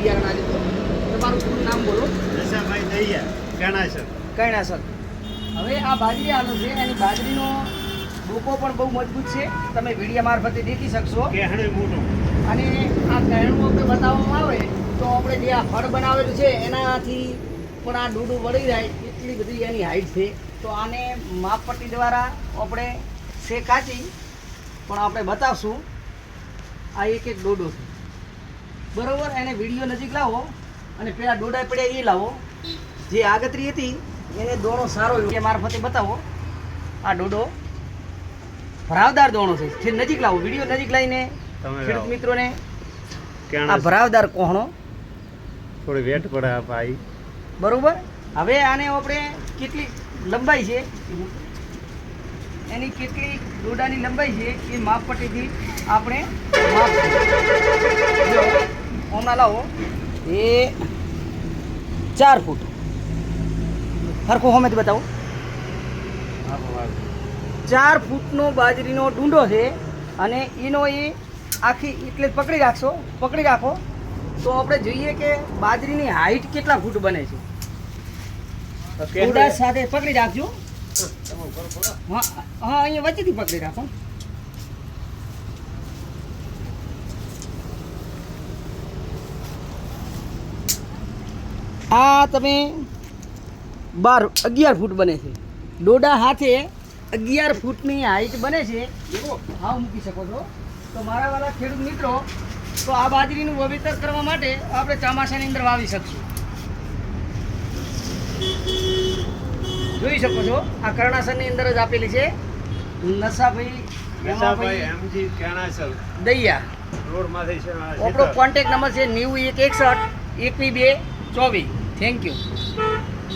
બિયારણ આજે તમારું પૂરું નામ બોલો. દશાભાઈ દહિયા કણાસર. કણાસર. હવે આ બાજરી આલો છે એની બાજરીનો ડોકો પણ બહુ મજબૂત છે. તમે વિડિયા મારફતે દેખી શકશો. કેહણે મોટું. અને આ કહેણું આપણે બતાવવામાં આવે તો આપણે જે આ ફળ બનાવેલું છે એનાથી પણ આ ડૂડું વળી જાય એટલી બધી એની હાઈટ છે. તો આને માપપટ્ટી દ્વારા આપણે શેકાચી પણ આપણે બતાવશું. આ એક એક ડોડો છે. બરોબર એને વીડિયો નજીક લાવો અને પેલા ડોડા પડ્યા એ લાવો. જે આગતરી હતી એને દોણો સારો એ મારફતે બતાવો. આ ડોડો ભરાવદાર દોણો છે. જે નજીક લાવો વીડિયો નજીક લાવીને તમે ખેડૂત. મિત્રોને આ ભરાવદાર કોહણો. થોડી વેટ પડે આ ભાઈ. બરોબર? હવે આને આપણે કેટલી લંબાઈ છે? એની કેટલી દોડાની લંબાઈ છે? એ માપપટ્ટીથી આપણે માપશું. જો લાવો. એ ચાર ફૂટ. હરખો હોમેથી બતાવો. ચાર ફૂટનો બાજરીનો ડુંડો છે અને એનો એ આખી એટલે પકડી રાખશો. પકડી રાખો. તો આપણે જોઈએ કે બાજરીની હાઈટ કેટલા ફૂટ બને છે. સાથે પકડી રાખજો. હા હા અહીંયા વચ્ચેથી પકડી રાખો. આ તમે બાર અગિયાર ફૂટ બને છે. ડોડા હાથે અગિયાર ફૂટની હાઈટ બને છે. હા મૂકી શકો છો. તો મારા વાળા ખેડૂત મિત્રો તો આ બાજરીનું વાવેતર કરવા માટે આપણે ચોમાસાની અંદર વાવી શકશું. જોઈ શકો છો આ કર્ણાસરની અંદર જ આપેલી છે. કેણાસર દૈયા. આપણો કોન્ટેક નંબર છે નેવું એક એકસઠ એકવી બે ચોવીસ. Thank you